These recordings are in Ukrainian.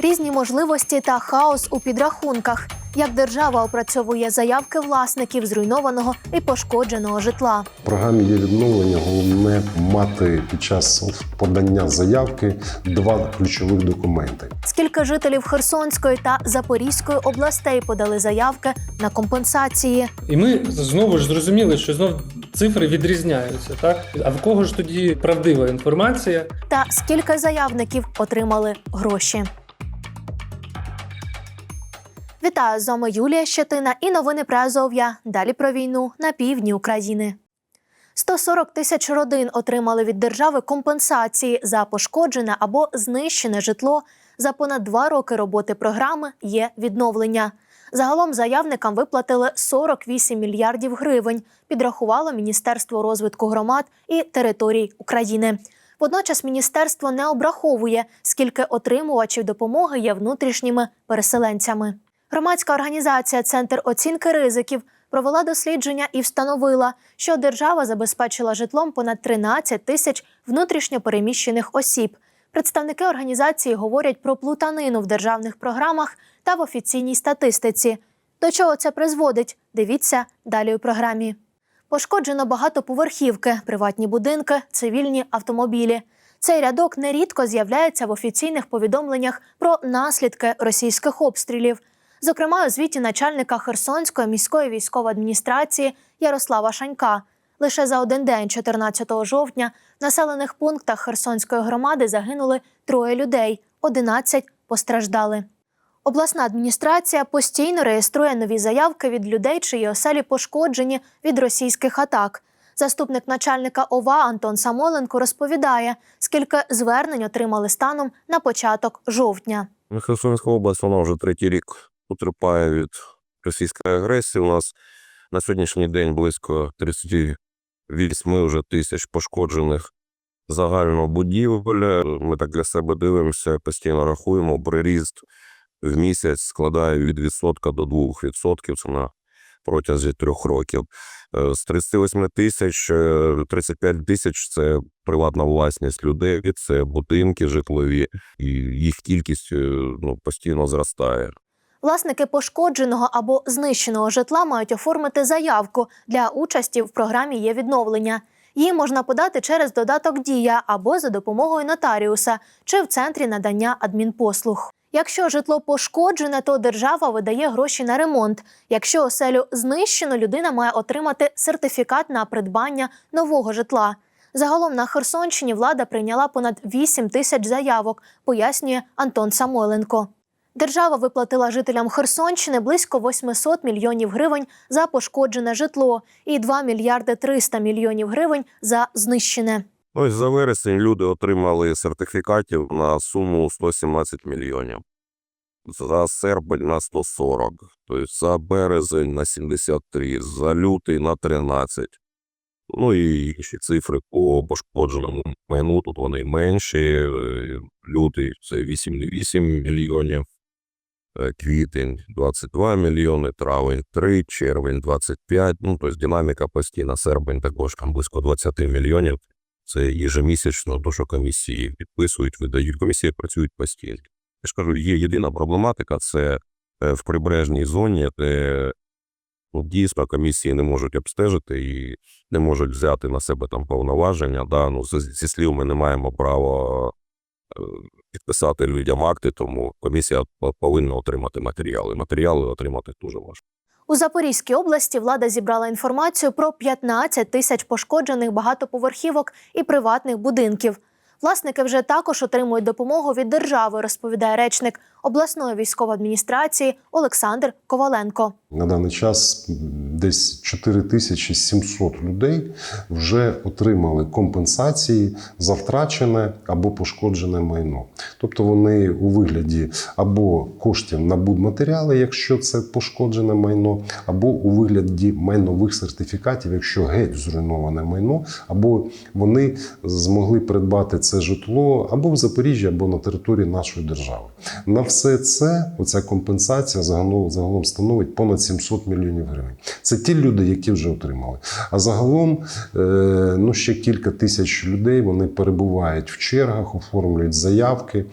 Різні можливості та хаос у підрахунках. Як держава опрацьовує заявки власників зруйнованого і пошкодженого житла. В програмі є відновлення. Головне мати під час подання заявки два ключових документи. Скільки жителів Херсонської та Запорізької областей подали заявки на компенсації? І ми знову ж зрозуміли, що знов цифри відрізняються, так? А в кого ж тоді правдива інформація? Та скільки заявників отримали гроші? Вітаю з вами Юлія Щетина і новини про Азов'я. Далі про війну на півдні України. 140 тисяч родин отримали від держави компенсації за пошкоджене або знищене житло. За понад два роки роботи програми є відновлення. Загалом заявникам виплатили 48 мільярдів гривень. Підрахувало Міністерство розвитку громад і територій України. Водночас міністерство не обраховує, скільки отримувачів допомоги є внутрішніми переселенцями. Громадська організація Центр оцінки ризиків провела дослідження і встановила, що держава забезпечила житлом понад 13 тисяч внутрішньопереміщених осіб. Представники організації говорять про плутанину в державних програмах та в офіційній статистиці. До чого це призводить? Дивіться далі у програмі. Пошкоджено багатоповерхівки, приватні будинки, цивільні автомобілі. Цей рядок нерідко з'являється в офіційних повідомленнях про наслідки російських обстрілів. Зокрема, у звіті начальника Херсонської міської військової адміністрації Ярослава Шанька. Лише за один день, 14 жовтня, в населених пунктах Херсонської громади загинули троє людей, 11 постраждали. Обласна адміністрація постійно реєструє нові заявки від людей, чиї оселі пошкоджені від російських атак. Заступник начальника ОВА Антон Самоленко розповідає, скільки звернень отримали станом на початок жовтня. Херсонська область, вона вже третій рік потерпає від російської агресії. У нас на сьогоднішній день близько 38 вже тисяч пошкоджених загально будівель. Ми так для себе дивимося, постійно рахуємо. Приріст в місяць складає від відсотка до 2%. Це на протязі трьох років. Е, З 38 тисяч, е, 35 тисяч це приватна власність людей, це будинки житлові, і їх кількість е, ну, постійно зростає. Власники пошкодженого або знищеного житла мають оформити заявку для участі в програмі є відновлення. Її можна подати через додаток Дія або за допомогою нотаріуса чи в центрі надання адмінпослуг. Якщо житло пошкоджене, то держава видає гроші на ремонт. Якщо оселю знищено, людина має отримати сертифікат на придбання нового житла. Загалом на Херсонщині влада прийняла понад 8 тисяч заявок, пояснює Антон Самойленко. Держава виплатила жителям Херсонщини близько 800 мільйонів гривень за пошкоджене житло і 2 мільярди 300 мільйонів гривень за знищене. Ось за вересень люди отримали сертифікатів на суму 117 мільйонів. За серпень на 140, тобто за березень на 73, за лютий на 13. Ну і інші цифри по пошкодженому майну, тут вони менші. Е, Лютий це 8,8 мільйонів, квітень 22 мільйони, травень 3, червень 25. Ну, тобто динаміка постійна, серпень також там близько 20 мільйонів. Це єжемісячно, то що комісії підписують, видають. Комісії працюють постійно. Я ж кажу, є єдина проблематика це е, в прибережній зоні, де ну, дійсно комісії не можуть обстежити і не можуть взяти на себе там повноваження. Да, ну, зі, слів ми не маємо права е, підписати людям акти, тому комісія по- повинна отримати матеріали. Матеріали отримати дуже важко. У Запорізькій області влада зібрала інформацію про 15 тисяч пошкоджених багатоповерхівок і приватних будинків. Власники вже також отримують допомогу від держави, розповідає речник обласної військової адміністрації Олександр Коваленко. На даний час десь 4700 людей вже отримали компенсації за втрачене або пошкоджене майно. Тобто вони у вигляді або коштів на будматеріали, якщо це пошкоджене майно, або у вигляді майнових сертифікатів, якщо геть зруйноване майно, або вони змогли придбати це житло або в Запоріжжі, або на території нашої держави. На все це оця компенсація загалом, загалом становить понад 700 мільйонів гривень. Це ті люди, які вже отримали. А загалом е, ну, ще кілька тисяч людей вони перебувають в чергах, оформлюють заявки. Е,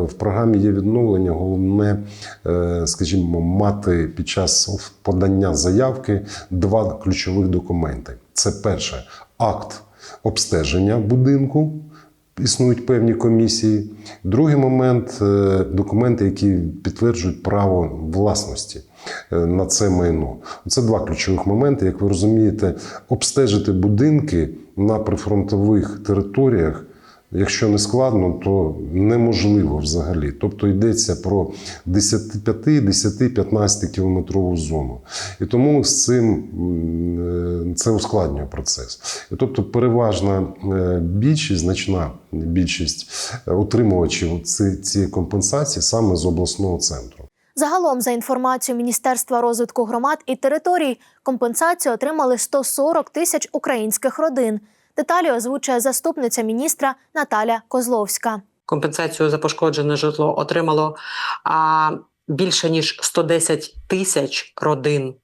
В програмі є відновлення. Головне, е, скажімо, мати під час подання заявки два ключових документи. Це перше акт обстеження будинку. Існують певні комісії. Другий момент е, документи, які підтверджують право власності е, на це майно. Це два ключових моменти. Як ви розумієте, обстежити будинки на прифронтових територіях. Якщо не складно, то неможливо взагалі. Тобто йдеться про 10-15 кілометрову зону. І тому з цим е, це ускладнює процес. І тобто, переважна е, більшість, значна більшість е, отримувачів цієї компенсації саме з обласного центру. Загалом, за інформацією Міністерства розвитку громад і територій, компенсацію отримали 140 тисяч українських родин. Деталі озвучує заступниця міністра Наталя Козловська. компенсацію за пошкоджене житло отримало а, більше ніж 110 тисяч родин.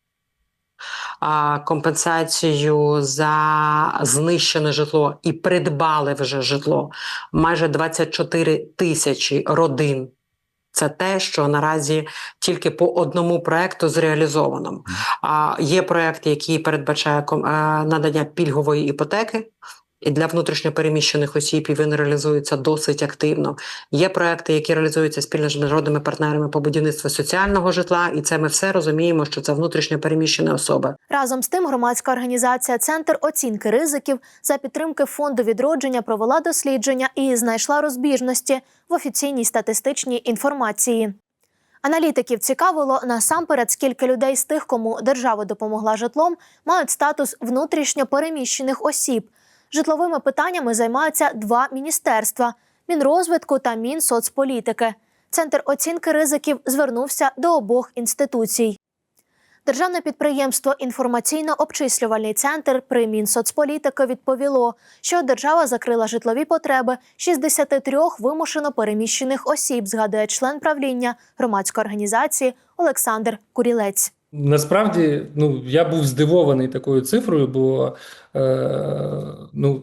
А, компенсацію за знищене житло і придбали вже житло майже 24 тисячі родин. Це те, що наразі тільки по одному проекту зреалізовано. А є проект, який передбачає е, надання пільгової іпотеки. І для внутрішньопереміщених осіб і він реалізується досить активно. Є проекти, які реалізуються спільно з міжнародними партнерами по будівництву соціального житла, і це ми все розуміємо, що це внутрішньопереміщені особи. Разом з тим, громадська організація Центр оцінки ризиків за підтримки фонду відродження провела дослідження і знайшла розбіжності в офіційній статистичній інформації. Аналітиків цікавило насамперед, скільки людей з тих, кому держава допомогла житлом, мають статус внутрішньо переміщених осіб. Житловими питаннями займаються два міністерства Мінрозвитку та Мінсоцполітики. Центр оцінки ризиків звернувся до обох інституцій. Державне підприємство Інформаційно-обчислювальний центр при Мінсоцполітики відповіло, що держава закрила житлові потреби 63 вимушено переміщених осіб, згадує член правління громадської організації Олександр Курілець. Насправді, ну я був здивований такою цифрою, бо е, ну,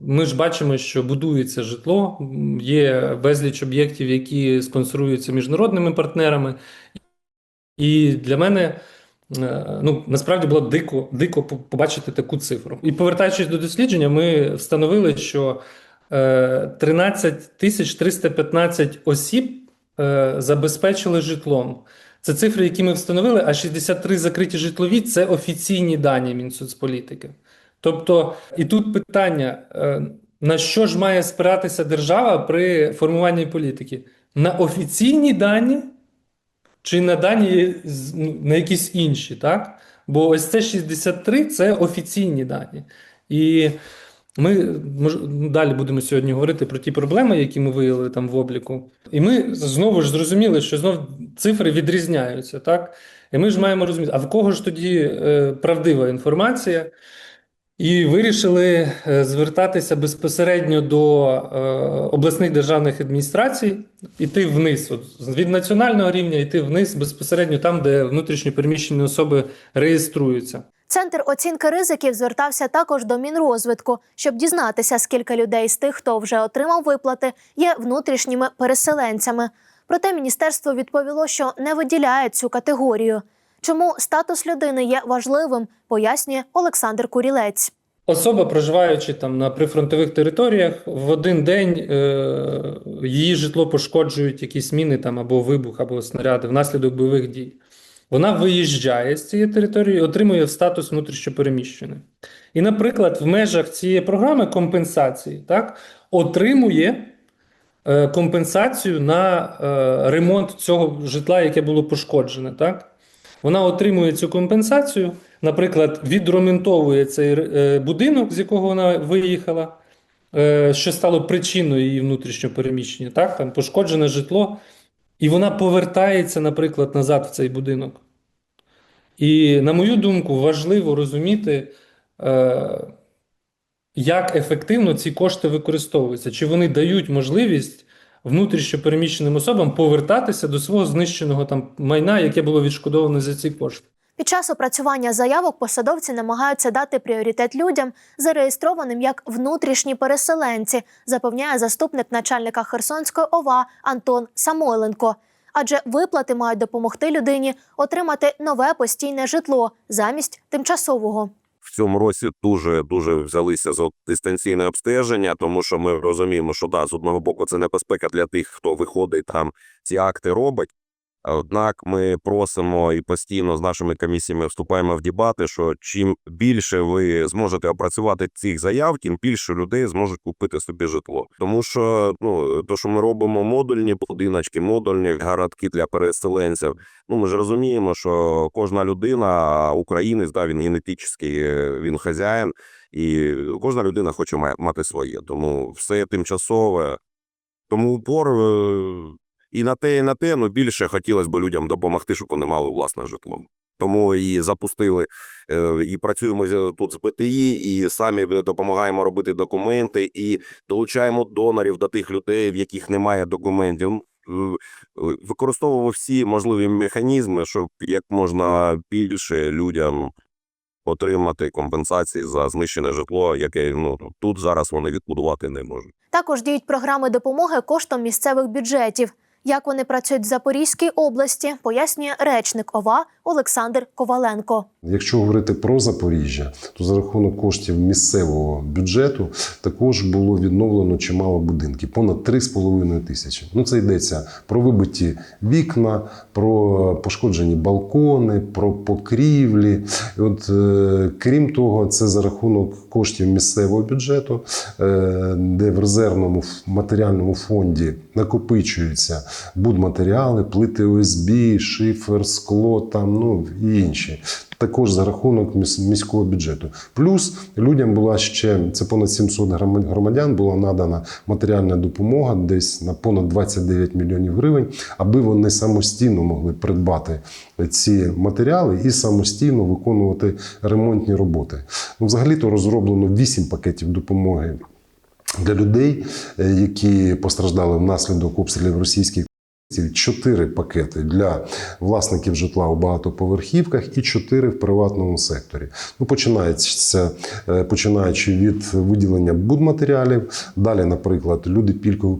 ми ж бачимо, що будується житло, є безліч об'єктів, які спонсоруються міжнародними партнерами. І для мене е, ну, насправді було дико, дико побачити таку цифру. І повертаючись до дослідження, ми встановили, що е, 13 тисяч 315 осіб е, забезпечили житлом. Це цифри, які ми встановили, а 63 закриті житлові це офіційні дані Мінсоцполітики. Тобто, і тут питання: е, на що ж має спиратися держава при формуванні політики? На офіційні дані чи на дані ну, на якісь інші, так? Бо ось це 63 це офіційні дані. І ми мож, далі будемо сьогодні говорити про ті проблеми, які ми виявили там в обліку. І ми знову ж зрозуміли, що знов цифри відрізняються, так? І ми ж маємо розуміти, а в кого ж тоді е, правдива інформація? І вирішили е, звертатися безпосередньо до е, обласних державних адміністрацій, іти вниз, от, від національного рівня, йти вниз безпосередньо там, де внутрішньо переміщені особи реєструються. Центр оцінки ризиків звертався також до Мінрозвитку, щоб дізнатися, скільки людей з тих, хто вже отримав виплати, є внутрішніми переселенцями. Проте міністерство відповіло, що не виділяє цю категорію. Чому статус людини є важливим, пояснює Олександр Курілець. Особа, проживаючи там на прифронтових територіях, в один день е, її житло пошкоджують якісь міни там або вибух, або снаряди внаслідок бойових дій. Вона виїжджає з цієї території, отримує статус внутрішньопереміщеної. І, наприклад, в межах цієї програми компенсації так, отримує е, компенсацію на е, ремонт цього житла, яке було пошкоджене. Так? Вона отримує цю компенсацію, наприклад, відремонтовує цей е, будинок, з якого вона виїхала, е, що стало причиною її внутрішнього переміщення, так? Там пошкоджене житло, і вона повертається, наприклад, назад в цей будинок. І, на мою думку, важливо розуміти, е, як ефективно ці кошти використовуються, чи вони дають можливість внутрішньо переміщеним особам повертатися до свого знищеного там майна, яке було відшкодовано за ці кошти. Під час опрацювання заявок посадовці намагаються дати пріоритет людям, зареєстрованим як внутрішні переселенці, запевняє заступник начальника Херсонської ОВА Антон Самойленко. Адже виплати мають допомогти людині отримати нове постійне житло замість тимчасового. в цьому році дуже дуже взялися за дистанційне обстеження, тому що ми розуміємо, що да, з одного боку це небезпека для тих, хто виходить там ці акти робить. Однак ми просимо і постійно з нашими комісіями вступаємо в дебати, що чим більше ви зможете опрацювати цих заяв, тим більше людей зможуть купити собі житло. Тому що ну то, що ми робимо модульні будиночки, модульні городки для переселенців. Ну ми ж розуміємо, що кожна людина, українець, да, він генетичний, е, він хазяїн, і кожна людина хоче мати своє. Тому все тимчасове. Тому упор е, і на те, і на те, ну більше хотілося б людям допомогти, щоб вони мали власне житло. Тому і запустили, е, і працюємо тут з БТІ, і самі допомагаємо робити документи, і долучаємо донорів до тих людей, в яких немає документів. Е, Використовуємо всі можливі механізми, щоб як можна більше людям отримати компенсації за знищене житло, яке ну тут зараз вони відбудувати не можуть. Також діють програми допомоги коштом місцевих бюджетів. Як вони працюють в Запорізькій області, пояснює речник ОВА Олександр Коваленко. Якщо говорити про Запоріжжя, то за рахунок коштів місцевого бюджету також було відновлено чимало будинків, понад 3,5 тисячі. Ну це йдеться про вибиті вікна, про пошкоджені балкони, про покрівлі. І От е, крім того, це за рахунок коштів місцевого бюджету, е, де в резервному матеріальному фонді накопичуються будматеріали, плити ОСБ, шифер, скло, там ну і інші. Також за рахунок міського бюджету. Плюс людям була ще це понад 700 грама- громадян була надана матеріальна допомога десь на понад 29 мільйонів гривень, аби вони самостійно могли придбати ці матеріали і самостійно виконувати ремонтні роботи. Ну, взагалі-то розроблено 8 пакетів допомоги для людей, е, які постраждали внаслідок обстрілів російських. Чотири пакети для власників житла у багатоповерхівках і чотири в приватному секторі. Ну, починається е, починаючи від виділення будматеріалів. Далі, наприклад, люди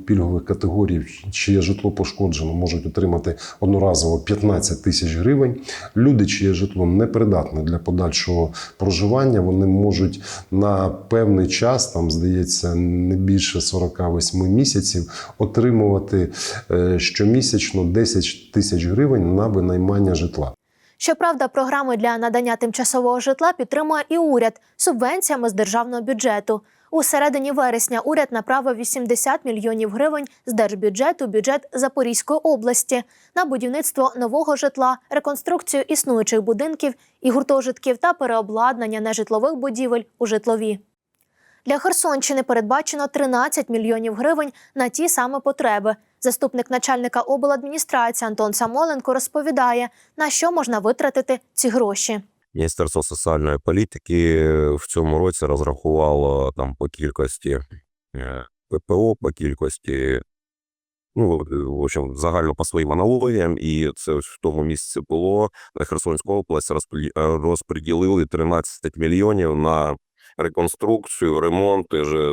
пільгових категорій, чиє житло пошкоджено, можуть отримати одноразово 15 тисяч гривень. Люди, чиє житло непридатне для подальшого проживання, вони можуть на певний час, там здається, не більше 48 місяців, отримувати е, щомісячно 10 тисяч гривень на винаймання житла. Щоправда, програми для надання тимчасового житла підтримує і уряд субвенціями з державного бюджету. У середині вересня уряд направив 80 мільйонів гривень з держбюджету бюджет Запорізької області на будівництво нового житла, реконструкцію існуючих будинків і гуртожитків та переобладнання нежитлових будівель у житлові. Для Херсонщини передбачено 13 мільйонів гривень на ті саме потреби. Заступник начальника обладміністрації Антон Самоленко розповідає, на що можна витратити ці гроші. Міністерство соціальної політики в цьому році розрахувало там по кількості е, ППО, по кількості, ну, в общем, загально по своїм аналогіям, і це в тому місяці було на Херсонську область е, розподілили 13 мільйонів на реконструкцію, ремонт,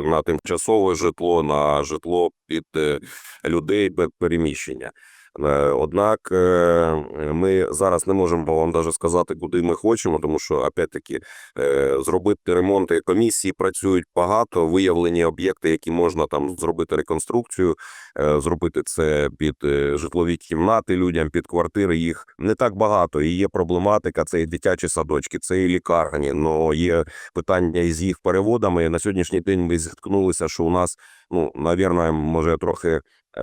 на тимчасове житло, на житло під е, людей під переміщення. Е, Однак е, ми зараз не можемо вам навіть сказати, куди ми хочемо, тому що опять-таки е, зробити ремонти комісії працюють багато. Виявлені об'єкти, які можна там зробити реконструкцію, зробити це під житлові кімнати людям, під квартири. Їх не так багато. І є проблематика. Це і дитячі садочки, це і лікарні. Но є питання із їх переводами. На сьогоднішній день ми зіткнулися, що у нас, ну навірно, може трохи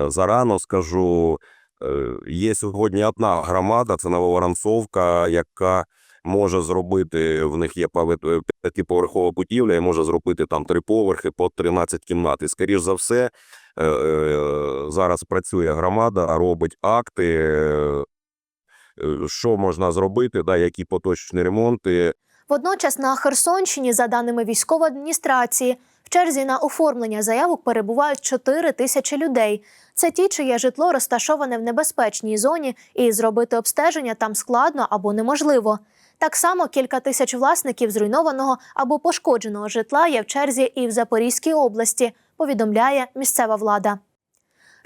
зарано скажу. Е, Є сьогодні одна громада, це Нововоронцовка, яка може зробити, в них є е, п'ятиповерхова будівля, і може зробити там три поверхи по 13 кімнат. І, скоріш за все, е, зараз працює громада, робить акти, що можна зробити, да, які поточні ремонти, Водночас на Херсонщині, за даними військової адміністрації, в черзі на оформлення заявок перебувають 4 тисячі людей. Це ті, чиє житло розташоване в небезпечній зоні, і зробити обстеження там складно або неможливо. Так само кілька тисяч власників зруйнованого або пошкодженого житла є в черзі і в Запорізькій області, повідомляє місцева влада.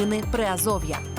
Новини Приазов'я.